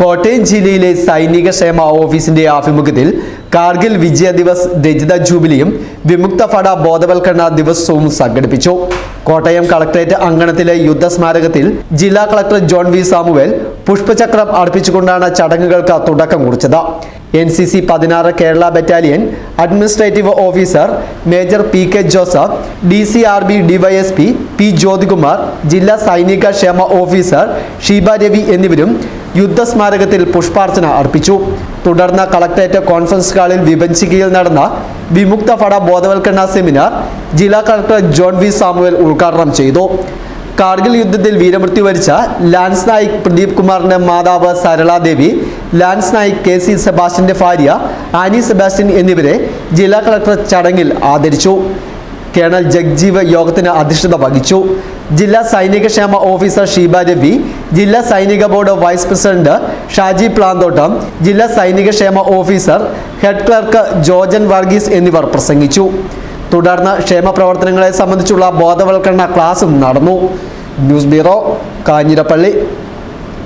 കോട്ടയം ജില്ലയിലെ സൈനിക ക്ഷേമ ഓഫീസിന്റെ ആഭിമുഖ്യത്തിൽ കാർഗിൽ വിജയ ദിവസ് രജിത ജൂബിലിയും വിമുക്ത ഫട ബോധവൽക്കരണ ദിവസവും സംഘടിപ്പിച്ചു. കോട്ടയം കളക്ടറേറ്റ് അങ്കണത്തിലെ യുദ്ധസ്മാരകത്തിൽ ജില്ലാ കളക്ടർ ജോൺ വി സാമുവേൽ പുഷ്പചക്രം അർപ്പിച്ചുകൊണ്ടാണ് ചടങ്ങുകൾക്ക് തുടക്കം കുറിച്ചത്. എൻ സി സി പതിനാറ് Kerala battalion administrative officer major P K Joseph D C R B DYSP P Jyothikumar ജില്ലാ സൈനിക ക്ഷേമ ഓഫീസർ ഷീബ രവി എന്നിവരും യുദ്ധസ്മാരകത്തിൽ പുഷ്പാർച്ചന അർപ്പിച്ചു. തുടർന്ന് കളക്ടറേറ്റ് കോൺഫറൻസ് ഹാളിൽ വിഭജിക്കുകയിൽ നടന്ന വിമുക്ത ഫട ബോധവൽക്കരണ സെമിനാർ ജില്ലാ കളക്ടർ ജോൺ വി സാമുവൽ ഉദ്ഘാടനം ചെയ്തു. കാർഗിൽ യുദ്ധത്തിൽ വീരമൃത്യു വരിച്ച ലാൻസ് നായിക് പ്രദീപ് കുമാറിന്റെ മാതാവ് Saraladevi lance Naik K C സെബാസ്റ്റ്യന്റെ ഭാര്യ ആനി സെബാസ്റ്റ്യൻ എന്നിവരെ ജില്ലാ കളക്ടർ ചടങ്ങിൽ ആദരിച്ചു. കേണൽ ജഗ്ജീവ് യോഗത്തിന് അധ്യക്ഷത വഹിച്ചു. ജില്ലാ സൈനിക ക്ഷേമ ഓഫീസർ ഷീബ രവി ജില്ലാ സൈനിക board vice president Shaji Planthottam ജില്ലാ സൈനിക ക്ഷേമ officer head clerk Jojan Varghese എന്നിവർ പ്രസംഗിച്ചു. തുടർന്ന് ക്ഷേമ പ്രവർത്തനങ്ങളെ സംബന്ധിച്ചുള്ള ബോധവൽക്കരണ ക്ലാസും നടന്നു. News bureau Kanjirappally.